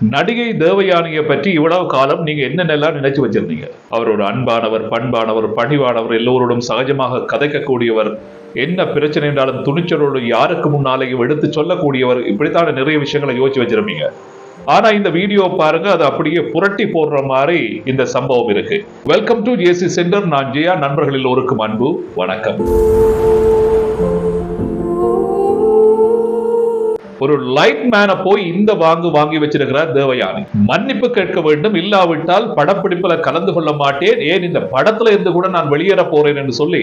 நடிகை தேவயானியை பற்றி இவ்வளவு காலம் நீங்க என்னென்னலாம் நினைச்சு வச்சிருந்தீங்க? அவரோட அன்பானவர் பண்பானவர் பணிவானவர் எல்லோரோடும் சகஜமாக கதைக்கக்கூடியவர் என்ன பிரச்சனை என்றாலும் துணிச்சலோடு யாருக்கு முன்னாலேயும் எடுத்து சொல்லக்கூடியவர் இப்படித்தான நிறைய விஷயங்களை யோசிச்சு வச்சிருப்பீங்க. ஆனா இந்த வீடியோ பாருங்க அது அப்படியே புரட்டி போடுற மாதிரி இந்த சம்பவம் இருக்கு. வெல்கம் டு ஜேசி சென்டர் நான் ஜெயா நண்பர்களில் ஒருக்கும் அன்பு. வணக்கம். ஒரு லைட் மேனை போய் இந்த வாங்கு வாங்கி வச்சிருக்கிறார் தேவயானி. மன்னிப்பு கேட்க வேண்டும் இல்லாவிட்டால் படப்பிடிப்புல கலந்து கொள்ள மாட்டேன். ஏன் இந்த படத்துல இருந்து கூட நான் வெளியேற போறேன் என்று சொல்லி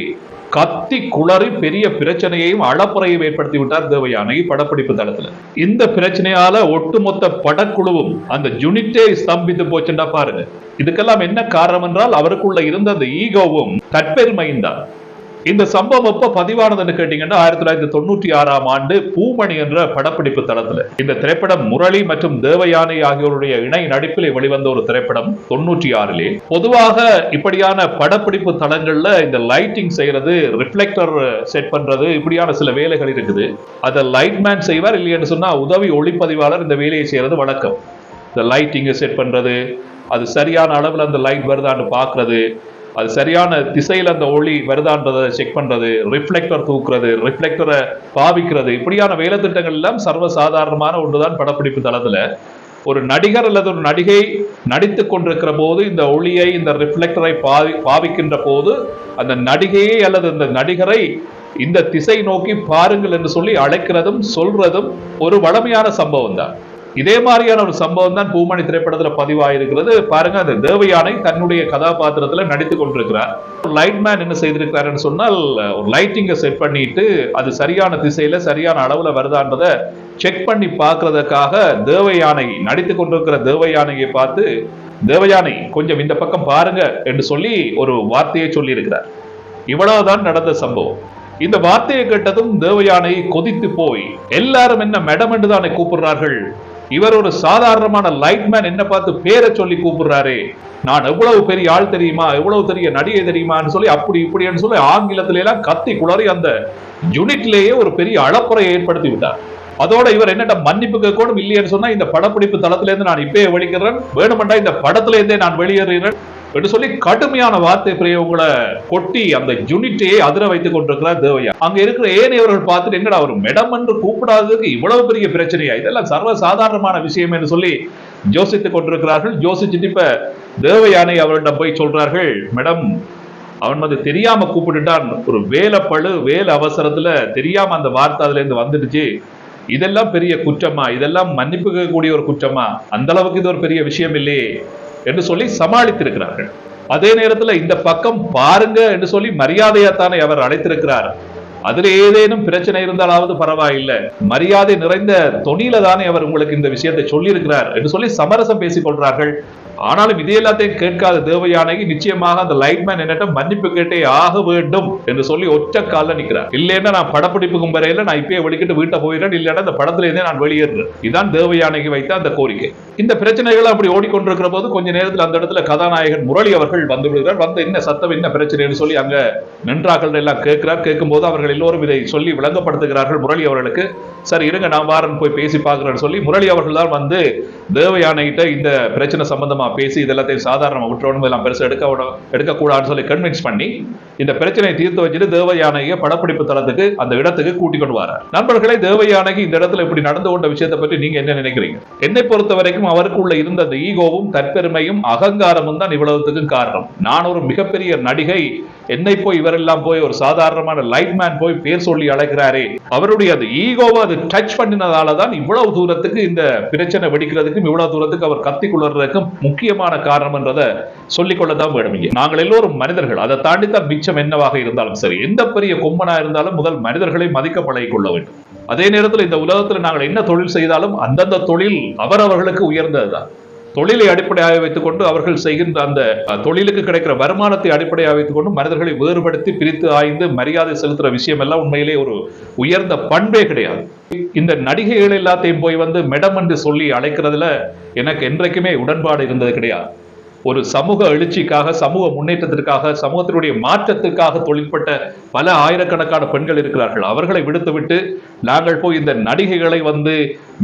கத்தி குளறி பெரிய பிரச்சனையையும் அளப்புறையும் ஏற்படுத்தி விட்டார் தேவயானை படப்பிடிப்பு தளத்துல. இந்த பிரச்சனையால ஒட்டுமொத்த படக்குழுவும் அந்த யூனிட்டே ஸ்தம்பித்து போச்சுன்னா பாருங்க. இதுக்கெல்லாம் என்ன காரணம் என்றால் அவருக்குள்ள இருந்த அந்த ஈகோவும் தற்பெருமையும் தான். இந்த சம்பவம் எப்ப பதிவானதுன்னு கேட்டீங்கன்னா ஆயிரத்தி தொள்ளாயிரத்தி தொண்ணூற்றி ஆறாம் ஆண்டு பூமணி என்ற படப்பிடிப்பு தளத்துல. இந்த திரைப்படம் முரளி மற்றும் தேவயானை ஆகியோருடைய இணை நடிப்பிலே வெளிவந்த ஒரு திரைப்படம் தொண்ணூற்றி ஆறிலே. பொதுவாக இப்படியான படப்பிடிப்பு தளங்கள்ல இந்த லைட்டிங் செய்யறது ரிஃப்ளெக்டர் செட் பண்றது இப்படியான சில வேலைகள் இருக்குது. அதை லைட்மேன் செய்வார் இல்லைன்னு சொன்னா உதவி ஒளிப்பதிவாளர் இந்த வேலையை செய்யறது வழக்கம். இந்த லைட்டிங்கை செட் பண்றது அது சரியான அளவில் அந்த லைட் வருதான்னு பார்க்கறது அது சரியான திசையில் அந்த ஒளி வருதான்றதை செக் பண்ணுறது ரிஃப்ளெக்டர் தூக்குறது ரிஃப்ளெக்டரை பாவிக்கிறது. இப்படியான வேலை திட்டங்கள் எல்லாம் சர்வசாதாரணமான ஒன்றுதான் படப்பிடிப்பு தளத்தில். ஒரு நடிகர் அல்லது ஒரு நடிகை நடித்து கொண்டிருக்கிற போது இந்த ஒளியை இந்த ரிஃப்ளெக்டரை பாவி பாவிக்கின்ற போது அந்த நடிகையை அல்லது இந்த நடிகரை இந்த திசை நோக்கி பாருங்கள் என்று சொல்லி அழைக்கிறதும் சொல்றதும் ஒரு வளமையான சம்பவம் தான் இதே மாதிரியான ஒரு சம்பவம் தான் பூமணி திரைப்படத்துல பதிவாயிருக்கிறது. பாருங்க அந்த தேவயானை தன்னுடைய கதாபாத்திரத்துல நடித்து கொண்டிருக்கிறார். லைட்மேன் என்ன செய்திருக்கிறாருன்னு சொன்னால் ஒரு லைட்டிங்கை செட் பண்ணிட்டு அது சரியான திசையில சரியான அளவுல வருதான்றதை செக் பண்ணி பார்க்கறதுக்காக தேவயானை நடித்து கொண்டிருக்கிற தேவயானையை பார்த்து தேவயானை கொஞ்சம் இந்த பக்கம் பாருங்க என்று சொல்லி ஒரு வார்த்தையை சொல்லி இருக்கிறார் இவ்வளவுதான் நடந்த சம்பவம். இந்த வார்த்தையை கேட்டதும் தேவயானை கொதித்து போய் எல்லாரும் என்ன மேடம் என்று தானே கூப்பிடுறார்கள்? இவர் ஒரு சாதாரணமான லைட்மேன் என்ன பார்த்து பேரை சொல்லி கூப்பிடுறாரு. நான் எவ்வளவு பெரிய ஆள் தெரியுமா? எவ்வளவு பெரிய நடிகை தெரியுமான்னு சொல்லி அப்படி இப்படின்னு சொல்லி ஆங்கிலத்தில எல்லாம் கத்தி குளறி அந்த யூனிட்லேயே ஒரு பெரிய அளப்புறையை ஏற்படுத்தி விட்டார். அதோட இவர் என்னட்ட மன்னிப்பு கேட்கணும் இல்லையன்னு சொன்னா இந்த படப்பிடிப்பு தளத்திலேருந்து நான் இப்பயே வெளிக்கிறேன் வேணுமெண்டா இந்த படத்திலேருந்தே நான் வெளியேறுகிறேன். என்று சொல்லி கடுமையான வார்த்தை பிரயோகங்களை கொட்டி அந்த யூனிட்டையே அதிர வைத்துக் கொண்டிருக்கிறார் தேவையா அங்க இருக்கிற ஏனையவர்கள் பார்த்துட்டு என்னடா அவர் மெடம் என்று கூப்பிடாததுக்கு இவ்வளவு பெரிய பிரச்சனையா? இதெல்லாம் சர்வ சாதாரணமான விஷயம் என்று சொல்லி யோசித்துக் கொண்டிருக்கிறார்கள். யோசிச்சுட்டு இப்ப தேவயானை அவரிடம் போய் சொல்றார்கள் மேடம் அவன் வந்து தெரியாம கூப்பிட்டுட்டான். ஒரு வேலை பழு வேலை அவசரத்துல தெரியாம அந்த வார்த்தை அதுல இருந்து வந்துடுச்சு. இதெல்லாம் பெரிய குற்றமா? இதெல்லாம் மன்னிப்பு கேட்கக்கூடிய ஒரு குற்றமா? அந்த அளவுக்கு இது ஒரு பெரிய விஷயம் இல்லையே. என்று சொல்லி சமாளித்திருக்கிறார்கள். அதே நேரத்தில் இந்த பக்கம் பாருங்க என்று சொல்லி மரியாதையாத்தானே அவர் அழைத்திருக்கிறார். அதுல ஏதேனும் பிரச்சனை இருந்தாலாவது பரவாயில்லை. மரியாதை நிறைந்த தொனியில தானே அவர் உங்களுக்கு இந்த விஷயத்தை சொல்லி இருக்கிறார் என்று சொல்லி சமரசம் பேசிக் கொள்றார்கள் ஆனாலும் இது எல்லாத்தையும் கேட்காத தேவயானைக்கு நிச்சயமாக அந்த லைட்மேன் என்னட்ட மன்னிப்பு கேட்டே ஆக வேண்டும் என்று சொல்லி ஒற்ற கால நிற்கிறார். இல்லைன்னா நான் படப்பிடிப்புக்கும் வரையில நான் இப்பயே வெளிக்கிட்டு வீட்டை போயிடுறேன் இல்லைன்னா அந்த படத்துல இருந்தே நான் வெளியேறேன் இதான் தேவயானைக்கு வைத்த அந்த கோரிக்கை. இந்த பிரச்சனைகள் அப்படி ஓடிக்கொண்டிருக்கிற போது கொஞ்ச நேரத்தில் அந்த இடத்துல கதாநாயகன் முரளி அவர்கள் வந்து விடுகிறார். வந்து என்ன சத்தம் என்ன பிரச்சனைன்னு சொல்லி அங்க நின்றார்கள் எல்லாம் கேட்கிறார். கேட்கும் போது அவர்கள் எல்லோரும் இதை சொல்லி விளங்கப்படுத்துகிறார்கள் முரளி அவர்களுக்கு. சரி இருங்க நான் வாரன் போய் பேசி பார்க்குறேன்னு சொல்லி முரளி அவர்கள் தான் வந்து தேவயானைகிட்ட இந்த பிரச்சனை சம்பந்தமாக பேசி இதெல்லாத்தையும் சாதாரணமாக விட்டுறணும் இதெல்லாம் பெருசாக எடுக்க எடுக்கக்கூடாதுன்னு சொல்லி கன்வின்ஸ் பண்ணி இந்த பிரச்சனையை தீர்த்து வச்சுட்டு தேவயானையை படப்பிடிப்பு தளத்துக்கு அந்த இடத்துக்கு கூட்டிக் கொண்டு வர நண்பர்களே தேவயானைக்கு இந்த இடத்துல இப்படி நடந்து கொண்ட விஷயத்தை பற்றி நீங்க என்ன நினைக்கிறீங்க? என்னை பொறுத்த வரைக்கும் அவருக்குள்ள இருந்த அந்த ஈகோவும் தற்பெருமையும் அகங்காரமும் தான் இவ்வளவுத்துக்கும் காரணம். நான் ஒரு மிகப்பெரிய நடிகை என்னை போய் இவரெல்லாம் போய் ஒரு சாதாரணமான லைட்மேன் போய் பேர் சொல்லி அழைக்கிறாரே. அவருடைய அந்த ஈகோவை அது டச் பண்ணினதால தான் இவ்வளவு தூரத்துக்கு இந்த பிரச்சனை வெடிக்கிறதுக்கும் இவ்வளவு தூரத்துக்கு அவர் கத்தி கொள்வதற்கும் முக்கியமான காரணம் என்றதை சொல்லிக்கொள்ள தான் வேணும் இங்கே. நாங்கள் எல்லோரும் மனிதர்கள். அதை தாண்டி தான் மிச்சம் என்னவாக இருந்தாலும் சரி எந்த பெரிய கொம்பனா இருந்தாலும் முதல் மனிதர்களை மதிக்க பழகிக் கொள்ள வேண்டும். அதே நேரத்தில் இந்த உலகத்தில் நாங்கள் என்ன தொழில் செய்தாலும் அந்தந்த தொழில் அவரவர்களுக்கு உயர்ந்ததுதான். தொழிலை அடிப்படையாக வைத்துக்கொண்டு அவர்கள் செய்கின்ற அந்த தொழிலுக்கு கிடைக்கிற வருமானத்தை அடிப்படையாக வைத்துக்கொண்டு மனிதர்களை வேறுபடுத்தி பிரித்து ஆய்ந்து மரியாதை செலுத்துற விஷயம் எல்லாம் உண்மையிலே ஒரு உயர்ந்த பண்பே கிடையாது. இந்த நடிகைகள் எல்லாத்தையும் போய் வந்து மெடம் என்று சொல்லி அழைக்கிறதுல எனக்கு என்றைக்குமே உடன்பாடு இருந்தது கிடையாது. ஒரு சமூக எழுச்சிக்காக சமூக முன்னேற்றத்திற்காக சமூகத்தினுடைய மாற்றத்திற்காக தொழில்பட்ட பல ஆயிரக்கணக்கான பெண்கள் இருக்கிறார்கள். அவர்களை விடுத்துவிட்டு நாங்கள் போய் இந்த நடிகைகளை வந்து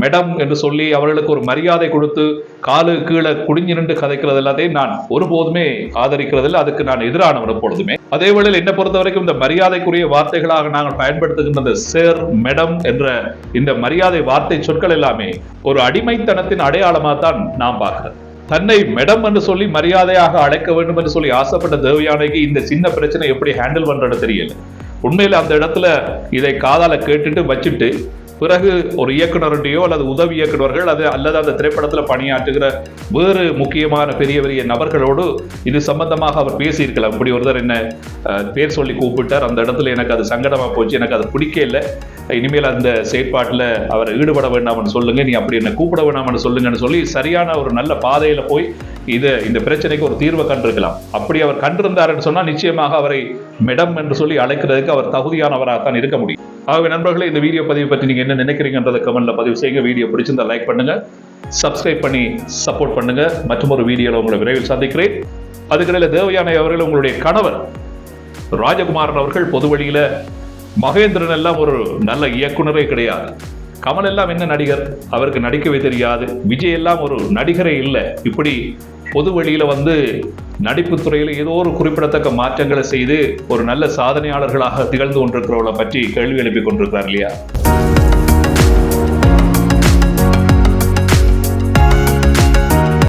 மெடம் என்று சொல்லி அவர்களுக்கு ஒரு மரியாதை கொடுத்து காலு கீழே குடிஞ்சு நின்று கதைக்கிறது எல்லாத்தையும் நான் ஒருபோதுமே ஆதரிக்கிறதில்லை அதுக்கு நான் எதிரானவர் எப்பொழுதுமே. அதே வேளையில் என்னை பொறுத்த வரைக்கும் இந்த மரியாதைக்குரிய வார்த்தைகளாக நாங்கள் பயன்படுத்துகின்ற இந்த சேர் மெடம் என்ற இந்த மரியாதை வார்த்தை சொற்கள் எல்லாமே ஒரு அடிமைத்தனத்தின் அடையாளமாக தான் நாம் பார்க்கிறேன் தன்னை மேடம் என்று சொல்லி மரியாதையாக அழைக்க வேண்டும் என்று சொல்லி ஆசைப்பட்ட தேவயானைக்கு இந்த சின்ன பிரச்சனை எப்படி ஹேண்டில் பண்றது தெரியல. உண்மையில அந்த இடத்துல இதை காதால கேட்டுட்டு வச்சுட்டு பிறகு ஒரு இயக்குனருடையோ அல்லது உதவி இயக்குனர்கள் அது அல்லது அந்த திரைப்படத்தில் பணியாற்றுகிற வேறு முக்கியமான பெரிய பெரிய நபர்களோடு இது சம்பந்தமாக அவர் பேசியிருக்கலாம். இப்படி ஒருத்தர் என்ன பேர் சொல்லி கூப்பிட்டார். அந்த இடத்துல எனக்கு அது சங்கடமாக போச்சு. எனக்கு அது பிடிக்கல இனிமேல் அந்த செயற்பாட்டில் அவர் ஈடுபட வேண்டாம்னு சொல்லுங்க. நீ அப்படி என்ன கூப்பிட வேண்டாம்னு சொல்லுங்கன்னு சொல்லி சரியான ஒரு நல்ல பாதையில் போய் இது இந்த பிரச்சனைக்கு ஒரு தீர்வை கண்டிருக்கலாம். அப்படி அவர் கண்டிருந்தாருன்னு சொன்னால் நிச்சயமாக அவரை மேடம் என்று சொல்லி அழைக்கிறதுக்கு அவர் தகுதியானவராக தான் இருக்க முடியும். ஆகவே நண்பர்களே இந்த வீடியோ பதிவு பற்றி நீங்கள் என்ன நினைக்கிறீங்கன்றதை கமெண்ட்ல பதிவு செய்யுங்க. வீடியோ பிடிச்சிருந்தா லைக் பண்ணுங்க சப்ஸ்கிரைப் பண்ணி சப்போர்ட் பண்ணுங்க. மற்றும் ஒரு வீடியோவில் உங்களை விரைவில் சந்திக்கிறேன். அதுக்கிடையில் தேவயானை அவர்கள் உங்களுடைய கணவர் ராஜகுமாரன் அவர்கள் பொது வழியில் மகேந்திரன் எல்லாம் ஒரு நல்ல இயக்குனரே கிடையாது. கமல் எல்லாம் என்ன நடிகர்? அவருக்கு நடிக்கவே தெரியாது. விஜய் எல்லாம் ஒரு நடிகரே இல்லை. இப்படி பொது வெளியில வந்து நடிப்புத் துறையில் ஏதோ ஒரு குறிப்பிடத்தக்க மாற்றங்களை செய்து ஒரு நல்ல சாதனையாளர்களாக திகழ்ந்து கொண்டிருக்கிறவளை பற்றி கேள்வி எழுப்பி கொண்டிருக்கிறார் இல்லையா?